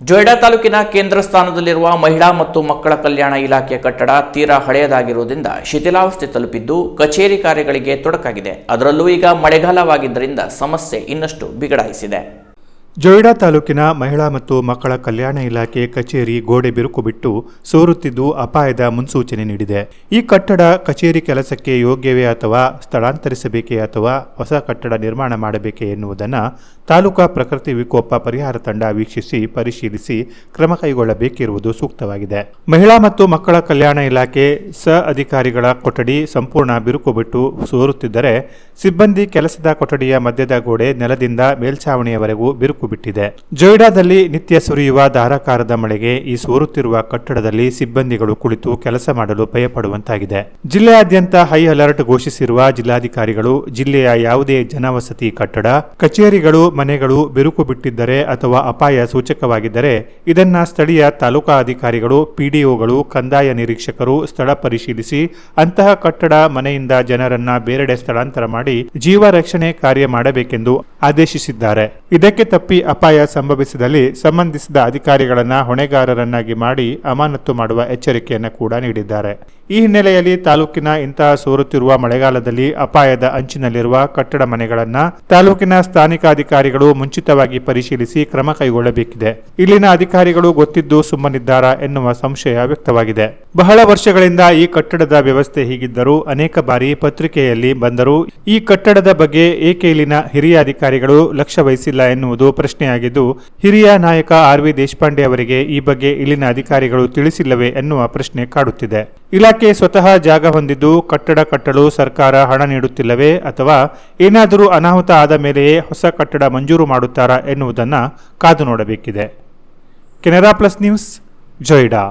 ಜೊಯ್ಡಾ ತಾಲೂಕಿನ ಕೇಂದ್ರ ಸ್ಥಾನದಲ್ಲಿರುವ ಮಹಿಳಾ ಮತ್ತು ಮಕ್ಕಳ ಕಲ್ಯಾಣ ಇಲಾಖೆ ಕಟ್ಟಡ ತೀರಾ ಹಳೆಯದಾಗಿರುವುದರಿಂದ ಶಿಥಿಲಾವಸ್ಥೆ ತಲುಪಿದ್ದು ಕಚೇರಿ ಕಾರ್ಯಗಳಿಗೆ ತೊಡಕಾಗಿದೆ. ಅದರಲ್ಲೂ ಈಗ ಮಳೆಗಾಲವಾಗಿದ್ದರಿಂದ ಸಮಸ್ಯೆ ಇನ್ನಷ್ಟು ಬಿಗಡಾಯಿಸಿದೆ. ಜೊಯ್ಡಾ ತಾಲೂಕಿನ ಮಹಿಳಾ ಮತ್ತು ಮಕ್ಕಳ ಕಲ್ಯಾಣ ಇಲಾಖೆ ಕಚೇರಿ ಗೋಡೆ ಬಿರುಕು ಬಿಟ್ಟು ಸೋರುತ್ತಿದ್ದು ಅಪಾಯದ ಮುನ್ಸೂಚನೆ ನೀಡಿದೆ. ಈ ಕಟ್ಟಡ ಕಚೇರಿ ಕೆಲಸಕ್ಕೆ ಯೋಗ್ಯವೇ ಅಥವಾ ಸ್ಥಳಾಂತರಿಸಬೇಕೇ ಅಥವಾ ಹೊಸ ಕಟ್ಟಡ ನಿರ್ಮಾಣ ಮಾಡಬೇಕೇ ಎನ್ನುವುದನ್ನು ತಾಲೂಕಾ ಪ್ರಕೃತಿ ವಿಕೋಪ ಪರಿಹಾರ ತಂಡ ವೀಕ್ಷಿಸಿ ಪರಿಶೀಲಿಸಿ ಕ್ರಮ ಕೈಗೊಳ್ಳಬೇಕಿರುವುದು ಸೂಕ್ತವಾಗಿದೆ. ಮಹಿಳಾ ಮತ್ತು ಮಕ್ಕಳ ಕಲ್ಯಾಣ ಇಲಾಖೆ ಸ ಅಧಿಕಾರಿಗಳ ಕೊಠಡಿ ಸಂಪೂರ್ಣ ಬಿರುಕು ಬಿಟ್ಟು ಸೋರುತ್ತಿದ್ದರೆ ಸಿಬ್ಬಂದಿ ಕೆಲಸದ ಕೊಠಡಿಯ ಮಧ್ಯದ ಗೋಡೆ ನೆಲದಿಂದ ಮೇಲ್ಛಾವಣಿಯವರೆಗೂ ಬಿರುಕು ಬಿಟ್ಟಿದೆ. ಜೊಯ್ಡಾದಲ್ಲಿ ನಿತ್ಯ ಸುರಿಯುವ ಧಾರಾಕಾರದ ಮಳೆಗೆ ಈ ಸೋರುತ್ತಿರುವ ಕಟ್ಟಡದಲ್ಲಿ ಸಿಬ್ಬಂದಿಗಳು ಕುಳಿತು ಕೆಲಸ ಮಾಡಲು ಭಯಪಡುವಂತಾಗಿದೆ. ಜಿಲ್ಲೆಯಾದ್ಯಂತ ಹೈ ಅಲರ್ಟ್ ಘೋಷಿಸಿರುವ ಜಿಲ್ಲಾಧಿಕಾರಿಗಳು, ಜಿಲ್ಲೆಯ ಯಾವುದೇ ಜನವಸತಿ ಕಟ್ಟಡ, ಕಚೇರಿಗಳು, ಮನೆಗಳು ಬಿರುಕು ಬಿಟ್ಟಿದ್ದರೆ ಅಥವಾ ಅಪಾಯ ಸೂಚಕವಾಗಿದ್ದರೆ ಇದನ್ನ ಸ್ಥಳೀಯ ತಾಲೂಕಾ ಅಧಿಕಾರಿಗಳು, ಪಿಡಿಒಗಳು, ಕಂದಾಯ ನಿರೀಕ್ಷಕರು ಸ್ಥಳ ಪರಿಶೀಲಿಸಿ ಅಂತಹ ಕಟ್ಟಡ ಮನೆಯಿಂದ ಜನರನ್ನ ಬೇರೆಡೆ ಸ್ಥಳಾಂತರ ಮಾಡಿ ಜೀವ ರಕ್ಷಣೆ ಕಾರ್ಯ ಮಾಡಬೇಕೆಂದು ಆದೇಶಿಸಿದ್ದಾರೆ. ಇದಕ್ಕೆ ತಪ್ಪಿ ಅಪಾಯ ಸಂಭವಿಸಿದಲ್ಲಿ ಸಂಬಂಧಿಸಿದ ಅಧಿಕಾರಿಗಳನ್ನ ಹೊಣೆಗಾರರನ್ನಾಗಿ ಮಾಡಿ ಅಮಾನತು ಮಾಡುವ ಎಚ್ಚರಿಕೆಯನ್ನು ಕೂಡ ನೀಡಿದ್ದಾರೆ. ಈ ಹಿನ್ನೆಲೆಯಲ್ಲಿ ತಾಲೂಕಿನ ಇಂತಹ ಸೋರುತ್ತಿರುವ ಮಳೆಗಾಲದಲ್ಲಿ ಅಪಾಯದ ಅಂಚಿನಲ್ಲಿರುವ ಕಟ್ಟಡ ಮನೆಗಳನ್ನ ತಾಲೂಕಿನ ಸ್ಥಾನಿಕ ಅಧಿಕಾರಿಗಳು ಮುಂಚಿತವಾಗಿ ಪರಿಶೀಲಿಸಿ ಕ್ರಮ ಕೈಗೊಳ್ಳಬೇಕಿದೆ. ಇಲ್ಲಿನ ಅಧಿಕಾರಿಗಳು ಗೊತ್ತಿದ್ದು ಸುಮ್ಮನಿದ್ದಾರಾ ಎನ್ನುವ ಸಂಶಯ ವ್ಯಕ್ತವಾಗಿದೆ. ಬಹಳ ವರ್ಷಗಳಿಂದ ಈ ಕಟ್ಟಡದ ವ್ಯವಸ್ಥೆ ಹೀಗಿದ್ದರೂ ಅನೇಕ ಬಾರಿ ಪತ್ರಿಕೆಯಲ್ಲಿ ಬಂದರೂ ಈ ಕಟ್ಟಡದ ಬಗ್ಗೆ ಏಕೆ ಇಲ್ಲಿನ ಹಿರಿಯ ಅಧಿಕಾರಿಗಳು ಲಕ್ಷ್ಯ ವಹಿಸಿಲ್ಲ ಎನ್ನುವುದು ಪ್ರಶ್ನೆಯಾಗಿದ್ದು, ಹಿರಿಯ ನಾಯಕ ಆರ್ ವಿ ದೇಶಪಾಂಡೆ ಅವರಿಗೆ ಈ ಬಗ್ಗೆ ಇಲ್ಲಿನ ಅಧಿಕಾರಿಗಳು ತಿಳಿಸಿಲ್ಲವೇ ಎನ್ನುವ ಪ್ರಶ್ನೆ ಕಾಡುತ್ತಿದೆ. ಇಲಾಖೆ ಸ್ವತಃ ಜಾಗ ಹೊಂದಿದ್ದು ಕಟ್ಟಡ ಕಟ್ಟಲು ಸರ್ಕಾರ ಹಣ ನೀಡುತ್ತಿಲ್ಲವೇ ಅಥವಾ ಏನಾದರೂ ಅನಾಹುತ ಆದ ಮೇಲೆಯೇ ಹೊಸ ಕಟ್ಟಡ ಮಂಜೂರು ಮಾಡುತ್ತಾರಾ ಎನ್ನುವುದನ್ನು ಕಾದು ನೋಡಬೇಕಿದೆ. Canara plus news, Joida.